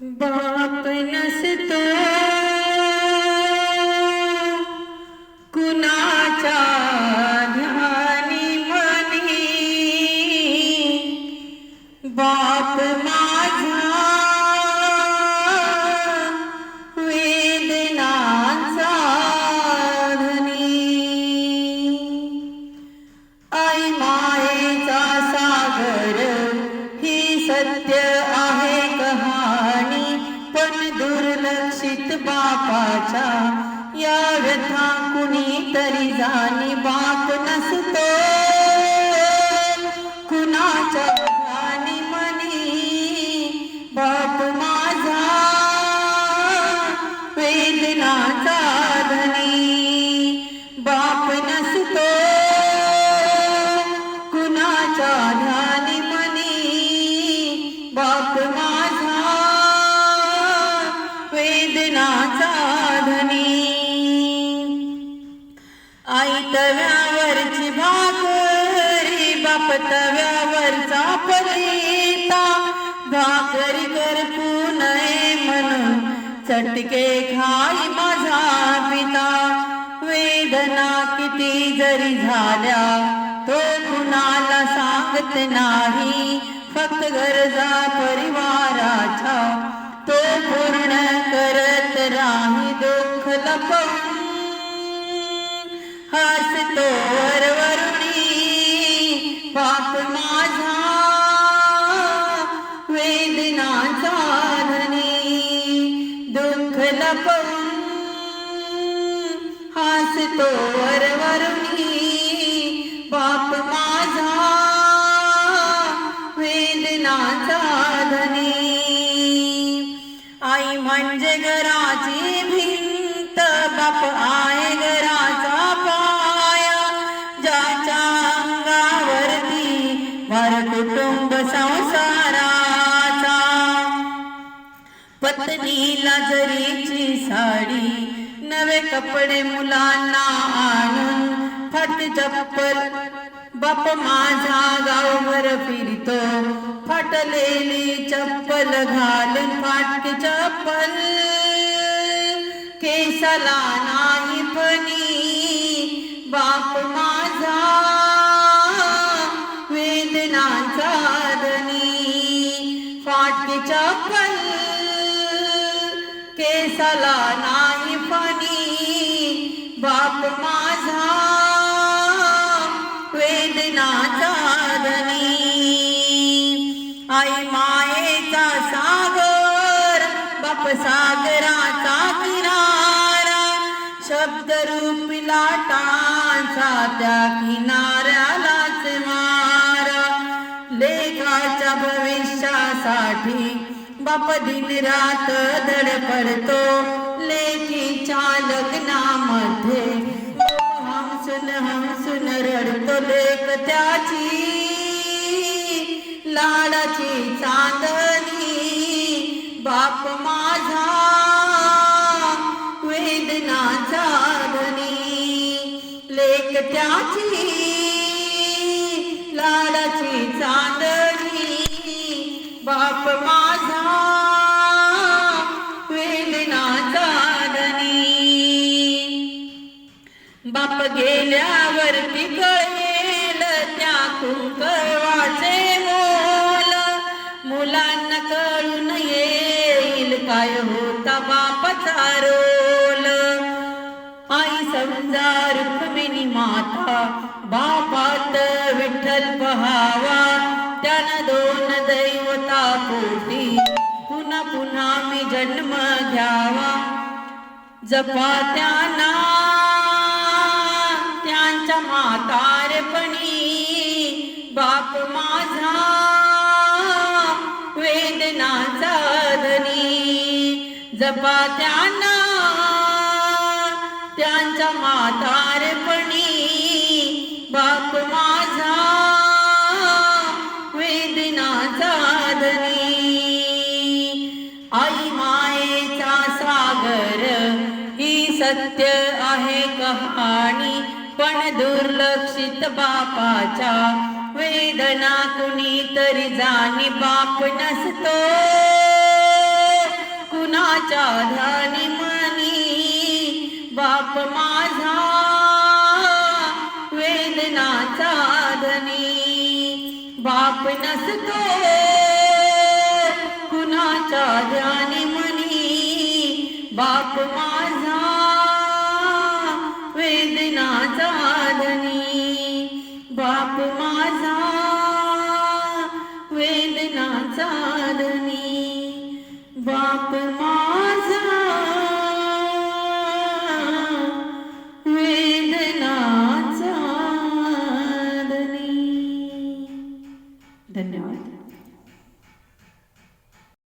बाप नसतो कुणाच्या लक्षित बापाच्या या व्यथा कुणी तरी जाणी बाप नसतो. कुणाच्या तव्यावरची भाकरी बाप तव्यावरचा पलिता भाकरी करपू नये म्हणून चटके खाई माझा पिता. वेदना किती जरी झाल्या तो कुणाला सांगत नाही. फक्त गरजा परिवाराच्या. दुःख पाहून हसतो वरवरुणी बाप माझा वेदनाचा धनी. आई म्हणजे घराची भिंत बाप आहे घराचा पाया. ज्याच्या अंगावरती भर कुटुंब सम पत्नीला जरीची साडी नवे कपडे मुलांना आणून फट चप्पल. बाप माझा गावभर फिरतो फाटलेली चप्पल घालून फाटकी चप्पल. केसाला नाही फणी बाप माझा वेदनाचा धनी. फाटकी चप्पल. केसाला नाही फणी बाप माझा वेदना धनी. आई मायेचा सागर बाप सागराचा किनारा. शब्द रूपी लाटांचा त्या किनारा. साठी. बाप दिन रात धडपडतो लेखीच्या लग्नामध्ये बाप हमसून हमसून रडतो लेख त्याची. लाडाची चांदणी. बाप माझा. वेदना चांदणी. लेख त्याची. लाडाची चांदणी. बाप माझा वेदनाचा धनी बाप गेल्यावरती कळेल त्या कुंकवाचे मोल मुलांना कळून येईल काय होता बापाचा रोल. आई समजा रुक्मिणी माता बापात विठ्ठल पहावा. कारण दोन दैवता पोटी पुन्हा पुन्हा मी जन्म घ्यावा. जपा त्यांना. त्यांच्या म्हातारपणी बाप माझा. वेदनाचा धनी. जपा त्यांना. त्यांच्या म्हातारपणी बाप माझा पण दुर्लक्षित बापाच्या वेदना कुणी तरी जाणी बाप नसतो. कुणाच्या ध्यानी मनी बाप माझा वेदनाचा धनी बाप नसतो. कुणाच्या ध्यानी मनी बाप माझा